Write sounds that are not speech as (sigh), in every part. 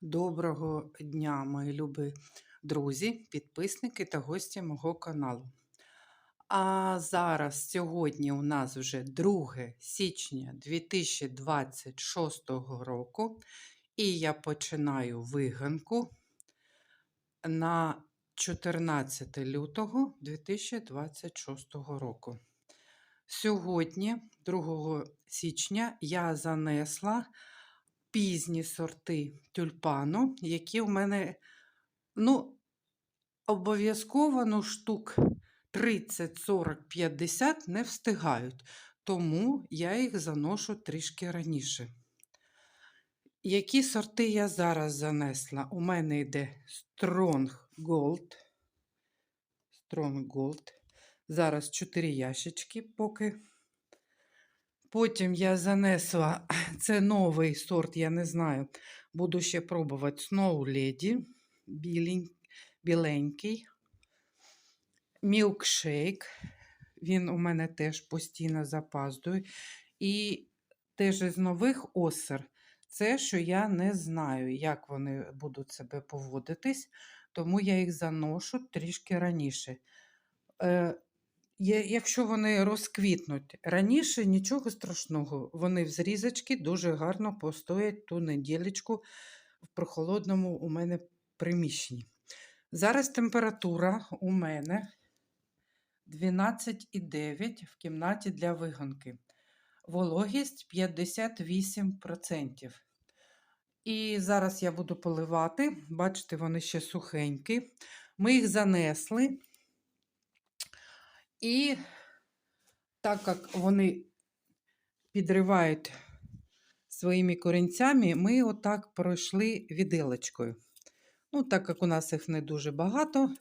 Доброго дня, мої любі друзі, підписники та гості мого каналу. А зараз сьогодні у нас вже 2 січня 2026 року, і я починаю виганку на 14 лютого 2026 року. Сьогодні, 2 січня, я занесла пізні сорти тюльпану, які в мене, ну, обов'язково ну, штук 30, 40, 50 не встигають, тому я їх заношу трішки раніше. Які сорти я зараз занесла? У мене йде Strong Gold. Strong Gold. Зараз 4 ящички поки. Потім я занесла, (clears throat) це новий сорт, я не знаю. Буду ще пробувати Snow Lady, білень, біленький. Milkshake. Він у мене теж постійно запаздує. І теж із нових осер. Це, що я не знаю, як вони будуть себе поводитись, тому я їх заношу трішки раніше. Е, Якщо вони розквітнуть раніше, нічого страшного. Вони в зрізочки дуже гарно постоять ту неділечку в прохолодному у мене приміщенні. Зараз температура у мене 12,9 в кімнаті для виганки. Вологість 58%. І зараз я буду поливати. Бачите, вони ще сухенькі. Ми їх занесли. І так як вони підривають своїми корінцями, ми отак пройшли відилочкою. Ну, так як у нас їх не дуже багато,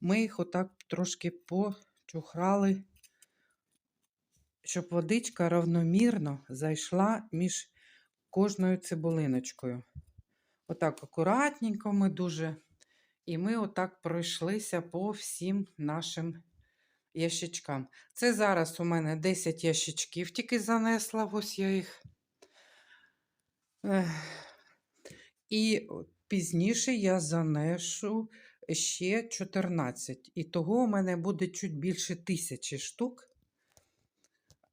ми їх отак трошки почухрали, щоб водичка равномірно зайшла між кожною цибулиночкою. Отак акуратненько ми дуже. І ми отак пройшлися по всім нашим ящичкам. Це зараз у мене 10 ящичків тільки занесла, ось я їх. І пізніше я занешу ще 14. І того у мене буде чуть більше тисячі штук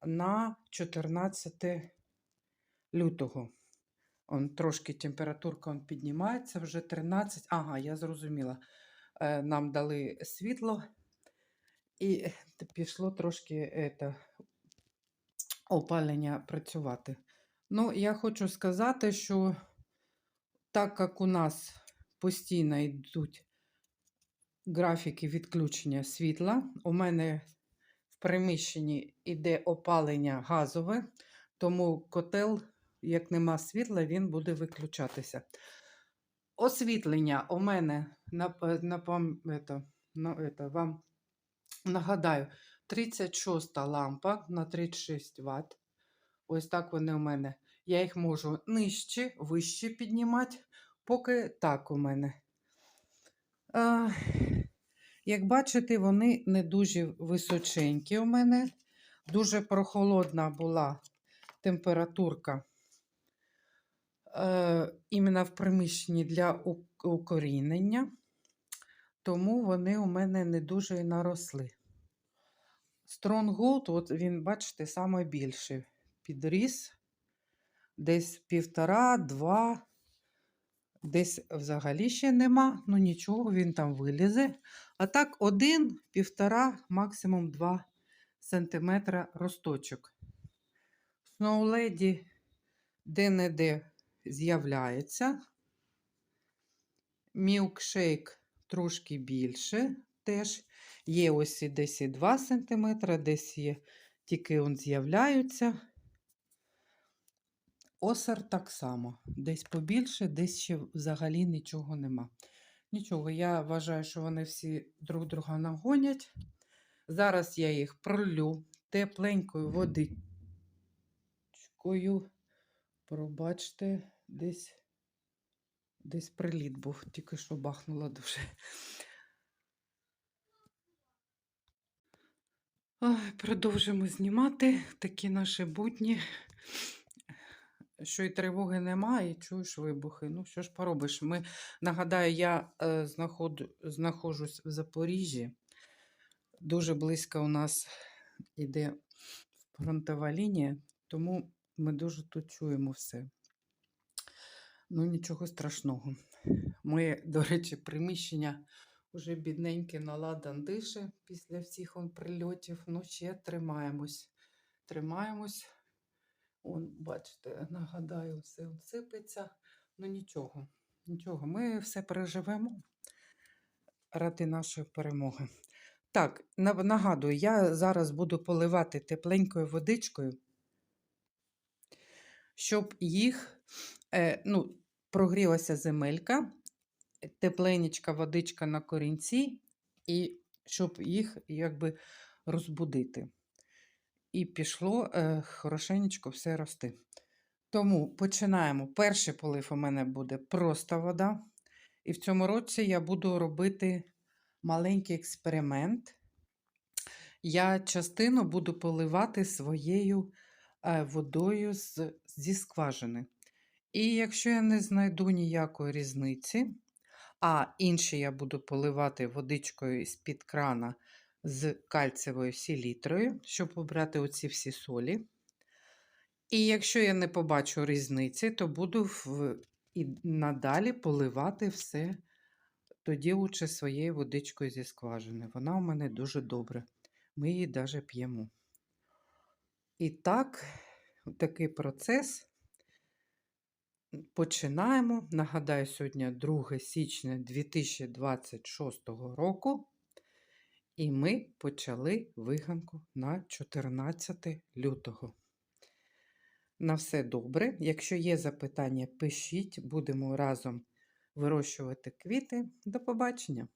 на 14 лютого. Он трошки температурка он піднімається, вже 13. Ага, я зрозуміла. Е, Нам дали світло. І пішло трошки это, опалення працювати. Ну, я хочу сказати, що так як у нас постійно йдуть графіки відключення світла, у мене в приміщенні йде опалення газове, тому котел, як нема світла, він буде виключатися. Освітлення у мене на, на, это, на, это, вам Нагадаю, 36 лампа на 36 Вт. Ось так вони у мене. Я їх можу нижче, вище піднімати, поки так у мене. А, як бачите, вони не дуже височенькі у мене. Дуже прохолодна була температурка е, іменно в приміщенні для укорінення тому вони у мене не дуже і наросли. Stronghold, от він, бачите, найбільший підріс. Десь півтора, два, десь взагалі ще нема, ну нічого, він там вилізе. А так, один, півтора, максимум два сантиметра росточок. Lady де-не-де з'являється. Milkshake трошки більше теж. Є ось і десь і 2 см, десь є, тільки он з'являються. Осар так само. Десь побільше, десь ще взагалі нічого нема. Нічого, я вважаю, що вони всі друг друга нагонять. Зараз я їх пролю тепленькою водичкою. Пробачте, десь Десь приліт був, тільки що бахнула дуже. Ой, продовжимо знімати такі наші будні. що і тривоги немає, і чуєш вибухи. Ну, що ж поробиш? Ми, нагадаю, я е, знаходу, знаходжусь в Запоріжжі. Дуже близько у нас іде фронтова лінія, тому ми дуже тут чуємо все. Ну, нічого страшного. Моє, до речі, приміщення уже бідненьке наладан дише після всіх он прильотів. Ну, ще тримаємось. Тримаємось. Он, бачите, нагадаю, все сипеться. Ну нічого, нічого, ми все переживемо ради нашої перемоги. Так, нагадую, я зараз буду поливати тепленькою водичкою, щоб їх, е, ну, прогрілася земелька, тепленечка водичка на корінці, і щоб їх якби розбудити. І пішло е, хорошенечко все рости. Тому починаємо. Перший полив у мене буде просто вода. І в цьому році я буду робити маленький експеримент. Я частину буду поливати своєю е, водою з, зі скважини. І якщо я не знайду ніякої різниці, а інші я буду поливати водичкою з-під крана з кальцевою селітрою, щоб обрати оці всі солі. І якщо я не побачу різниці, то буду в... і надалі поливати все тоді лучше своєю водичкою зі скважини. Вона у мене дуже добре. Ми її навіть п'ємо. І так, такий процес. Починаємо. Нагадаю, сьогодні 2 січня 2026 року. І ми почали виганку на 14 лютого. На все добре. Якщо є запитання, пишіть, будемо разом вирощувати квіти. До побачення!